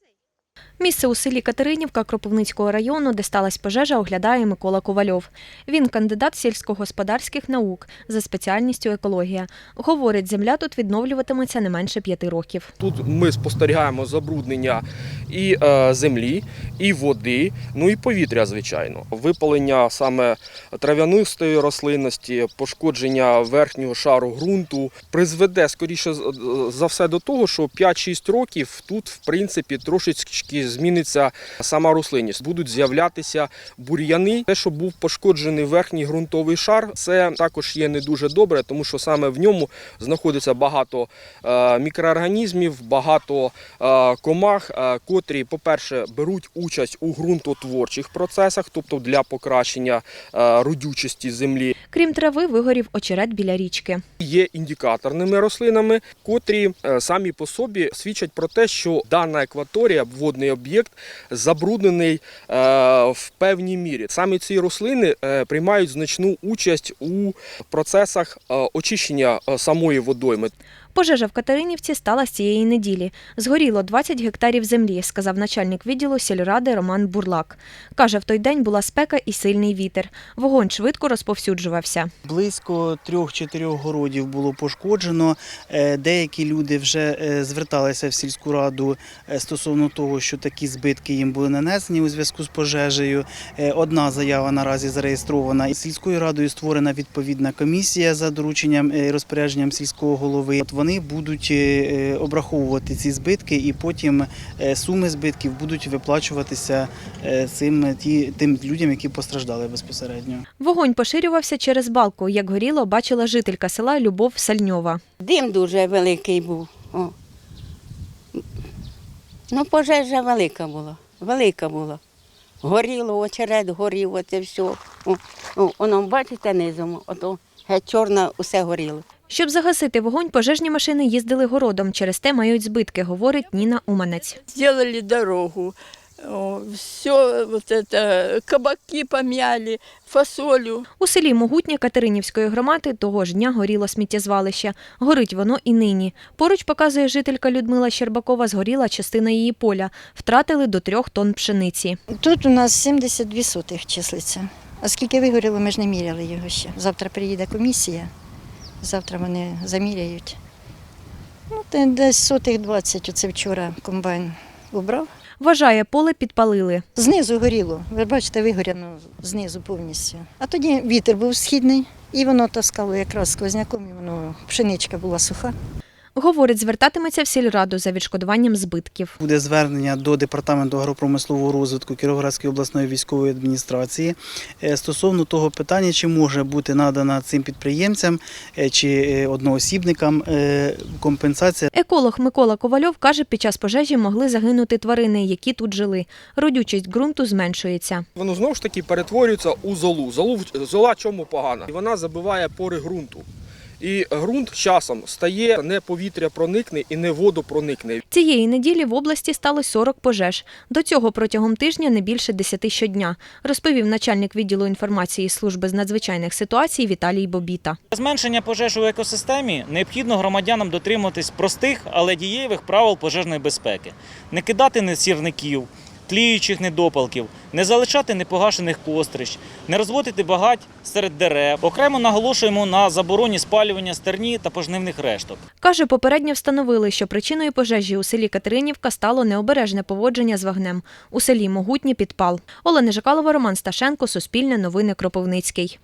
sei. Місце у селі Катеринівка Кропивницького району, де сталася пожежа, оглядає Микола Ковальов. Він кандидат сільськогосподарських наук за спеціальністю екологія. Говорить, земля тут відновлюватиметься не менше п'яти років. Тут ми спостерігаємо забруднення і е, землі, і води, ну і повітря, звичайно. Випалення саме трав'янистої рослинності, пошкодження верхнього шару ґрунту призведе скоріше за все до того, що 5-6 років тут, в принципі, трошечки зміниться сама рослинність. Будуть з'являтися бур'яни. Те, що був пошкоджений верхній ґрунтовий шар, це також є не дуже добре, тому що саме в ньому знаходиться багато е, мікроорганізмів, багато е, комах, е, котрі, по-перше, беруть участь у ґрунтотворчих процесах, тобто для покращення родючості землі. Крім трави, вигорів очерет біля річки. Є індикаторними рослинами, котрі самі по собі свідчать про те, що дана екваторія, водний об'єкт, забруднений е, в певній мірі. Саме ці рослини е, приймають значну участь у процесах е, очищення самої водойми. Пожежа в Катеринівці стала з цієї неділі. Згоріло 20 гектарів землі, сказав начальник відділу сільради Роман Бурлак. Каже, в той день була спека і сильний вітер. Вогонь швидко розповсюджувався. Близько трьох-чотирьох городів було пошкоджено. Е, Деякі люди вже е, зверталися в сільську раду е, стосовно того, що такі збитки їм були нанесені у зв'язку з пожежею. Одна заява наразі зареєстрована. Сільською радою створена відповідна комісія за дорученням і розпорядженням сільського голови. От вони будуть е, е, обраховувати ці збитки, і потім е, суми збитків будуть виплачуватися цим ті, тим людям, які постраждали безпосередньо. Вогонь поширювався через балку. Як горіло, бачила жителька села Любов Сальньова. Дим дуже великий був. О. Ну, пожежа велика була, велика була. Горіло, очерет горів, оце все. О, о, воно, бачите, низом, ото геть чорне усе горіло. Щоб загасити вогонь, пожежні машини їздили городом. Через те мають збитки, говорить Ніна Уманець. сделали дорогу. Все вот это, кабаки помяли, фасолю. У селі Могутнє Катеринівської громади того ж дня горіло сміттєзвалище. Горить воно і нині. Поруч показує жителька Людмила Щербакова, згоріла частина її поля. Втратили до трьох тонн пшениці. Тут у нас 72 сотих числиться. А скільки вигоріло, ми ж не міряли його ще. Завтра приїде комісія, завтра вони заміряють. Ну, десь сотих 20, оце вчора комбайн убрав. Вважає, поле підпалили. Знизу горіло, ви бачите, вигоряно знизу повністю. А тоді вітер був східний, і воно таскало якраз сквозняком, і воно пшеничка була суха. Говорить, звертатиметься в сільраду за відшкодуванням збитків. Буде звернення до департаменту агропромислового розвитку Кіровоградської обласної військової адміністрації е, стосовно того питання, чи може бути надана цим підприємцям е, чи е, одноосібникам компенсація Еколог Микола Ковальов каже, під час пожежі могли загинути тварини, які тут жили. Родючість ґрунту зменшується. Воно знову ж таки перетворюється у золу. Золу зола чому погана? І вона забиває пори ґрунту. І ґрунт часом стає не повітря проникне і не воду проникне. Цієї неділі в області сталося 40 пожеж. До цього протягом тижня не більше 10 щодня, розповів начальник відділу інформації служби з надзвичайних ситуацій Віталій Бобіта. Зменшення пожеж у екосистемі необхідно громадянам дотримуватись простих, але дієвих правил пожежної безпеки: не кидати несірників, тліючих недопалків, не залишати непогашених кострищ, не розводити багать серед дерев. Окремо наголошуємо на забороні спалювання стерні та пожнивних решток. Каже, попередньо встановили, що причиною пожежі у селі Катеринівка стало необережне поводження з вогнем. У селі Могутнє підпал. Олена Жакалова, Роман Сташенко, Суспільне новини Кропивницький.